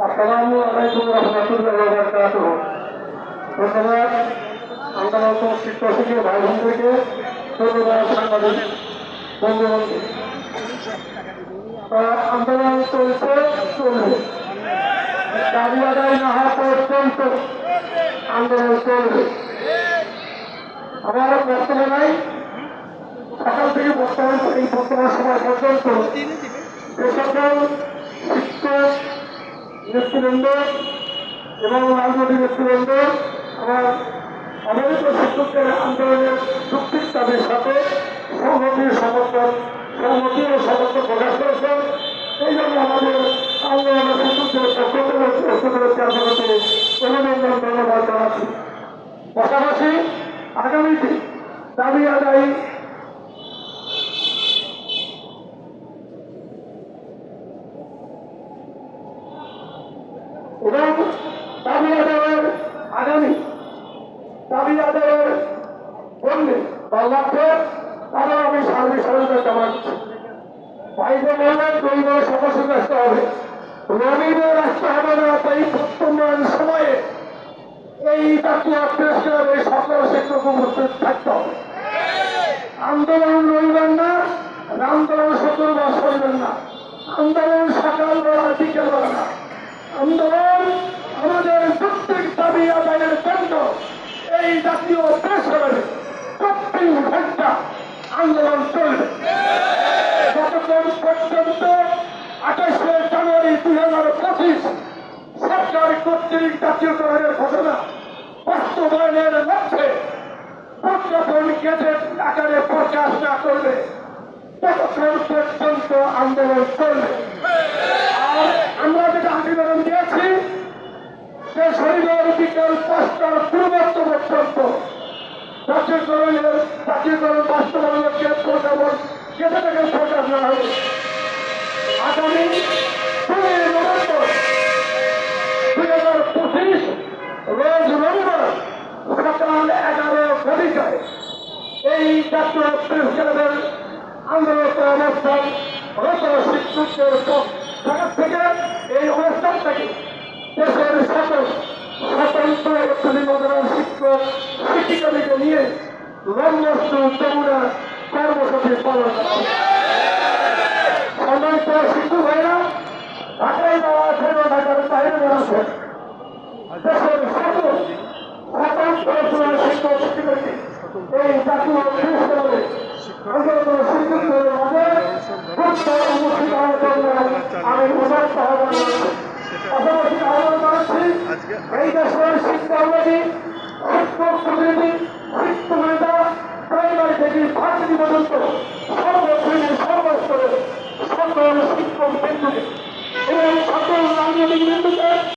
আসসালামু আলাইকুম রহমতুল্লাহ বারকাতুহ ধন্যবাদ সাংবাদিক বন্ধু বন্ধু আন্দোলন আন্দোলন আমার বক্তব্য সকাল থেকে বর্তমান এই বর্তমান সময় পর্যন্ত যে সকল শিক্ষক, নেতৃবৃন্দ এবং রাজনৈতিক নেতৃবৃন্দ, আমার অবৈধ শিক্ষকদের আন্দোলনের যুক্তির দাবির সাথে সংহতির সমর্থন সংহতি ও সমর্থন প্রকাশ করেছেন। এই জন্য আমাদের আন্দোলনের শিক্ষকদের পক্ষ থেকে চেয়ারম্যানকে অভিনন্দন ধন্যবাদ জানাচ্ছি। পাশাপাশি আগামীতে দাবি আদায় এবং দাবি আদায়ের আগামী দাবি আদায়ের বললে বা লক্ষ্যে তারা আমি সার্বিক সহায়তা জানাচ্ছি বাইরে বললেন পরিবারের সমস্যা আসতে হবে রবিবার আসতে হবে না তাই বর্তমান সময়ে এই জাতীয় প্রেস ক্লাবে সকল শিক্ষক উপস্থিত থাকতে হবে আন্দোলন রইবেন না আন্দোলন শুক্রবার সরবেন না আন্দোলন সকালবেলা বিকেলবেলা না। আন্দোলন জাতীয় প্রেস ক্লাবে চব্বিশ ঘণ্টা আন্দোলন চলবে। যতক্ষণ পর্যন্ত আঠাশে জানুয়ারি দুই হাজার পঁচিশ সরকার কর্তৃক জাতীয়করণের ঘোষণা বাস্তবায়নের লক্ষ্যে প্রজ্ঞাপন গেজেট আকারে প্রকাশ না করলে ততক্ষণ পর্যন্ত আন্দোলন চলবে। আর আমরা যেটা আন্দোলন দিয়েছি যে শনিবার বিকাল পাঁচটার জাতীয়করণের জাতীয়করণ বাস্তবায়নের যে প্রজ্ঞাপন গেজেটাকে প্রকাশ না হবে। আগামী দুই নভেম্বর, দুই হাজার পঁচিশ রোজ রবিবার সকাল এগারো ঘটিকায় এই জাতীয় প্রেস ক্লাবের আন্দোলন অবস্থান রত শিক্ষকদের জায়গা থেকে এই অনুষ্ঠান থেকে দেশের সকল স্বতন্ত্র একটি শিক্ষক, শিক্ষিকাদেরকে নিয়ে লম্বস্ত যমুনা কর্মসূচি পালন সম্মানিত শিক্ষক ভাইরা, ঢাকায় যাওয়া আছেন ঢাকার বাইরে যাওয়া আছেন, দেশের সকল স্বতন্ত্র শিক্ষক শিক্ষার্থী এই জাতীয় খ্রিস্টানে শিক্ষকদের মাঝে আমি উদাত্ত আহ্বান পাশাপাশি আহ্বান জানাচ্ছি এই দেশের শিক্ষাঙ্গী শিক্ষক প্রতিনিধি শিক্ষকতা প্রাইমারি থেকে ভার্সিটি পর্যন্ত সর্বশ্রেণীর সর্বস্তরে সকল শিক্ষক বিন্দুকে। এবং সকল রাজনৈতিক বিন্দুকে